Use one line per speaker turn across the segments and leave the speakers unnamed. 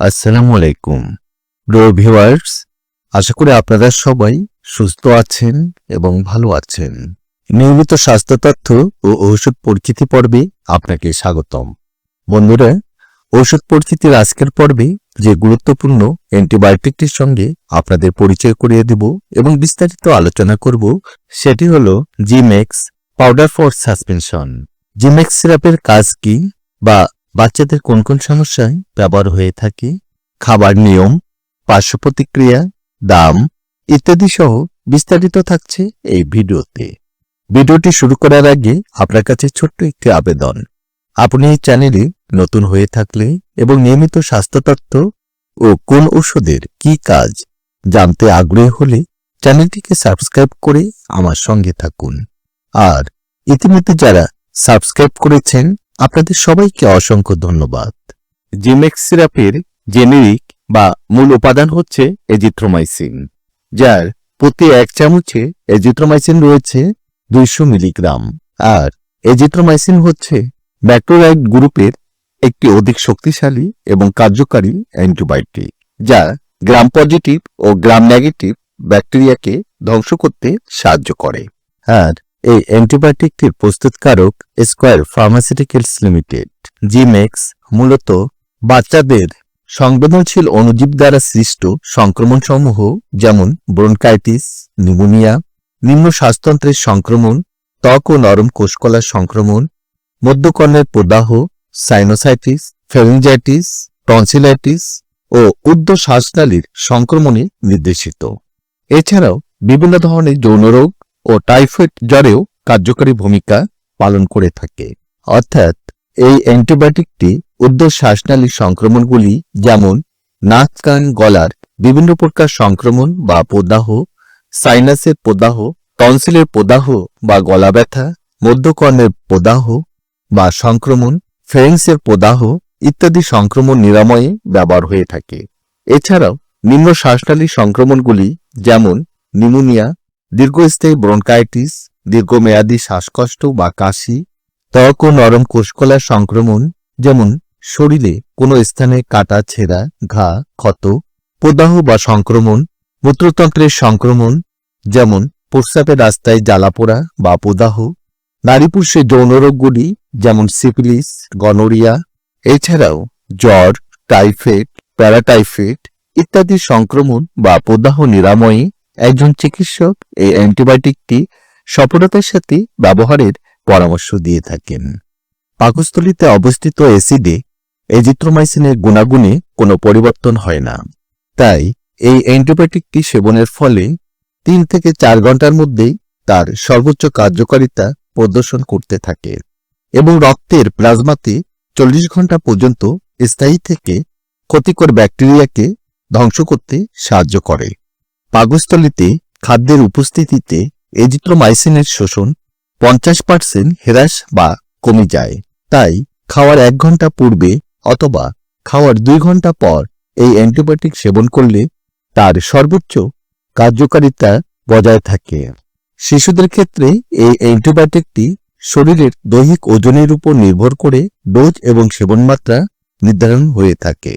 আসসালামু আলাইকুম। প্রিয় ভিউয়ার্স, আশা করি আপনারা সবাই সুস্থ আছেন এবং ভালো আছেন। নিয়মিত স্বাস্থ্য তথ্য ও ঔষধ পরিচিতি পর্বে আপনাকে স্বাগতম। বন্ধুরা, ঔষধ পরিচিতির আজকের পর্বে যে গুরুত্বপূর্ণ অ্যান্টিবায়োটিকটির সঙ্গে আপনাদের পরিচয় করিয়ে দেব এবং বিস্তারিত আলোচনা করব, সেটি হল Zimax powder for suspension Zimax সিরাপের কাজ কি বা বাচ্চাদের কোন কোন সমস্যায় ব্যবহার হয়ে থাকে? খাবার নিয়ম, পার্শ্ব প্রতিক্রিয়া, দাম ইত্যাদি সহ বিস্তারিত থাকছে এই ভিডিওতে। ভিডিওটি শুরু করার আগে আপনার কাছে ছোট্ট একটি আবেদন। আপনি এই চ্যানেলে নতুন হয়ে থাকলে এবং নিয়মিত স্বাস্থ্য তথ্য ও কোন ওষুধের কি কাজ জানতে আগ্রহী হলে চ্যানেলটিকে সাবস্ক্রাইব করে আমার সঙ্গে থাকুন। আর ইতিমধ্যে যারা সাবস্ক্রাইব করেছেন আপনাদের সবাইকে অসংখ্য ধন্যবাদ। জিমেক্স সিরাপের জেনেরিক বা মূল উপাদান হচ্ছে এজিথ্রোমাইসিন, যার প্রতি এক চামচে এজিথ্রোমাইসিন রয়েছে দুইশো মিলিগ্রাম। আর এজিথ্রোমাইসিন হচ্ছে ব্যাক্টোরাইড গ্রুপের একটি অধিক শক্তিশালী এবং কার্যকারী অ্যান্টিবায়োটিক, যা গ্রাম পজিটিভ ও গ্রাম নেগেটিভ ব্যাকটেরিয়াকে ধ্বংস করতে সাহায্য করে। আর এই অ্যান্টিবায়োটিকটির প্রস্তুতকারক স্কোয়ার ফার্মাসিউটিক্যালস লিমিটেড জিমেক্স মূলত বাচ্চাদের সংবেদনশীল অণুজীব দ্বারা সৃষ্ট সংক্রমণসমূহ যেমন ব্রোনকাইটিস নিউমোনিয়া নিম্ন শ্বাসতন্ত্রের সংক্রমণ, ত্বক ও নরম কোষকলার সংক্রমণ, মধ্যকর্ণের প্রদাহ, সাইনোসাইটিস ফেরিঞ্জাইটিস টনসিলাইটিস ও উর্ধ্ব শ্বাসনালীর সংক্রমণে নির্দেশিত। এছাড়াও বিভিন্ন ধরনের যৌনরোগ ও টাইফয়েড জ্বরেও কার্যকরী ভূমিকা পালন করে থাকে। অর্থাৎ, এই অ্যান্টিবায়োটিকটি উর্ধ্ব শ্বাসনালীর সংক্রমণগুলি যেমন নাক, কান, গলার বিভিন্ন প্রকার সংক্রমণ বা প্রদাহ, সাইনাসের প্রদাহ, টনসিলের প্রদাহ বা গলা ব্যথা, মধ্যকর্ণের প্রদাহ বা সংক্রমণ ফেরেন্সের প্রদাহ ইত্যাদি সংক্রমণ নিরাময়ে ব্যবহার হয়ে থাকে। এছাড়াও নিম্ন শ্বাসনালীর সংক্রমণগুলি যেমন নিউমোনিয়া দীর্ঘস্থায়ী ব্রনকাইটিস দীর্ঘমেয়াদী শ্বাসকষ্ট বা কাশি, ত্বক ও নরম কোষকলার সংক্রমণ, যেমন শরীরে কোনো স্থানে কাটা, ছেঁড়া, ঘা, ক্ষত, প্রদাহ বা সংক্রমণ মূত্রতন্ত্রের সংক্রমণ, যেমন প্রস্রাবের রাস্তায় জ্বালাপোড়া বা প্রদাহ, নারী পুরুষের যৌনরোগগুলি যেমন সিপিলিস গনোরিয়া, এছাড়াও জ্বর, টাইফয়েড, প্যারাটাইফয়েড ইত্যাদি সংক্রমণ বা প্রদাহ নিরাময়ে একজন চিকিৎসক এই অ্যান্টিবায়োটিকটি সফলতার সাথে ব্যবহারের পরামর্শ দিয়ে থাকেন। পাকস্থলিতে অবস্থিত অ্যাসিডে এজিথ্রোমাইসিনের গুণাগুণে কোনো পরিবর্তন হয় না। তাই এই অ্যান্টিবায়োটিকটি সেবনের ফলে তিন থেকে চার ঘণ্টার মধ্যেই তার সর্বোচ্চ কার্যকারিতা প্রদর্শন করতে থাকে এবং রক্তের প্লাজমাতে চল্লিশ ঘণ্টা পর্যন্ত স্থায়ী থেকে ক্ষতিকর ব্যাকটেরিয়াকে ধ্বংস করতে সাহায্য করে। পাকস্থলিতে খাদ্যের উপস্থিতিতে এজিথ্রোমাইসিনের শোষণ পঞ্চাশ পার্সেন্ট হ্রাস বা কমে যায়। তাই খাওয়ার এক ঘণ্টা পূর্বে অথবা খাওয়ার দুই ঘণ্টা পর এই অ্যান্টিবায়োটিক সেবন করলে তার সর্বোচ্চ কার্যকারিতা বজায় থাকে। শিশুদের ক্ষেত্রে এই অ্যান্টিবায়োটিকটি শরীরের দৈহিক ওজনের উপর নির্ভর করে ডোজ এবং সেবনমাত্রা নির্ধারণ হয়ে থাকে।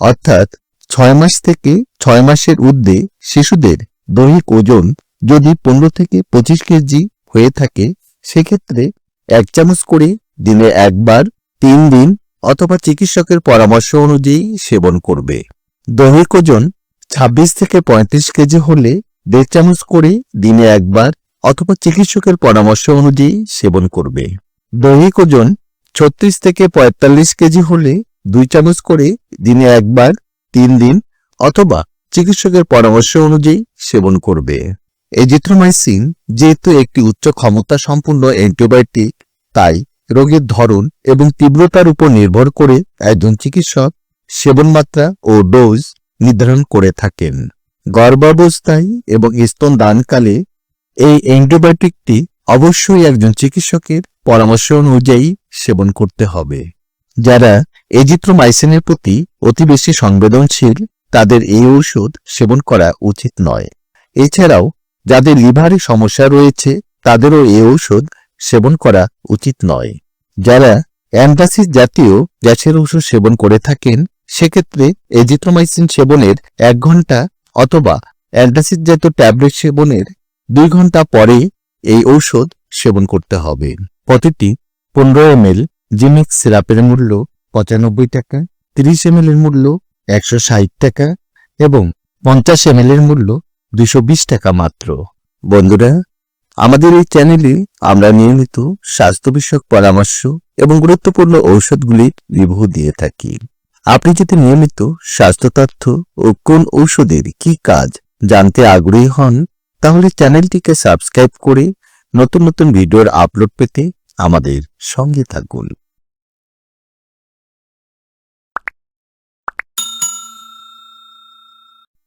অর্থাৎ ছয় মাস থেকে ছয় মাসের ঊর্ধ্বে শিশুদের দৈহিক ওজন যদি পনেরো থেকে পঁচিশ কেজি হয়ে থাকে, সেক্ষেত্রে এক চামচ করে দিনে একবার, তিন দিন অথবা চিকিৎসকের পরামর্শ অনুযায়ী সেবন করবে। দৈহিক ওজন ছাব্বিশ থেকে পঁয়ত্রিশ কেজি হলে দেড় চামচ করে দিনে একবার অথবা চিকিৎসকের পরামর্শ অনুযায়ী সেবন করবে। দৈহিক ওজন ছত্রিশ থেকে পঁয়তাল্লিশ কেজি হলে দুই চামচ করে দিনে একবার তিন দিন অথবা চিকিৎসকের পরামর্শ অনুযায়ী সেবন করবে। এজিথ্রোমাইসিন যেহেতু একটি উচ্চ ক্ষমতা সম্পন্ন অ্যান্টিবায়োটিক, তাই রোগের ধরন এবং তীব্রতার উপর নির্ভর করে একজন চিকিৎসক সেবন মাত্রা ও ডোজ নির্ধারণ করে থাকেন। গর্ভাবস্থায় এবং স্তন দানকালে এই অ্যান্টিবায়োটিকটি অবশ্যই একজন চিকিৎসকের পরামর্শ অনুযায়ী সেবন করতে হবে, যারা এজিথ্রোমাইসিনের প্রতি অতি বেশি সংবেদনশীল, তাদের এই ঔষধ সেবন করা উচিত নয়। এছাড়াও, যাদের লিভারে সমস্যা রয়েছে, তাদেরও এই ঔষধ সেবন করা উচিত নয়। যারা অ্যান্টাসিস জাতীয় গ্যাসের ঔষধ সেবন করে থাকেন, সেক্ষেত্রে এজিথ্রোমাইসিন সেবনের এক ঘণ্টা অথবা অ্যান্টাসিড জাতীয় ট্যাবলেট সেবনের দুই ঘণ্টা পরে এই ঔষধ সেবন করতে হবে। প্রতিটি পনেরো এম এল জিমিক্স সিরাপের মূল্য পঁচানব্বই টাকা, তিরিশ এম এর মূল্য একশো ষাট টাকা এবং পঞ্চাশ এম এর মূল্য দুইশো বিশ টাকা মাত্র। বন্ধুরা, আমাদের এই চ্যানেলে আমরা নিয়মিত স্বাস্থ্য বিষয়ক পরামর্শ এবং গুরুত্বপূর্ণ ঔষধগুলির রিভিউ দিয়ে থাকি। আপনি যদি নিয়মিত স্বাস্থ্য তথ্য ও কোন ঔষধের কি কাজ জানতে আগ্রহী হন, তাহলে চ্যানেলটিকে সাবস্ক্রাইব করে নতুন নতুন ভিডিওর আপলোড পেতে আমাদের সঙ্গে থাকুন।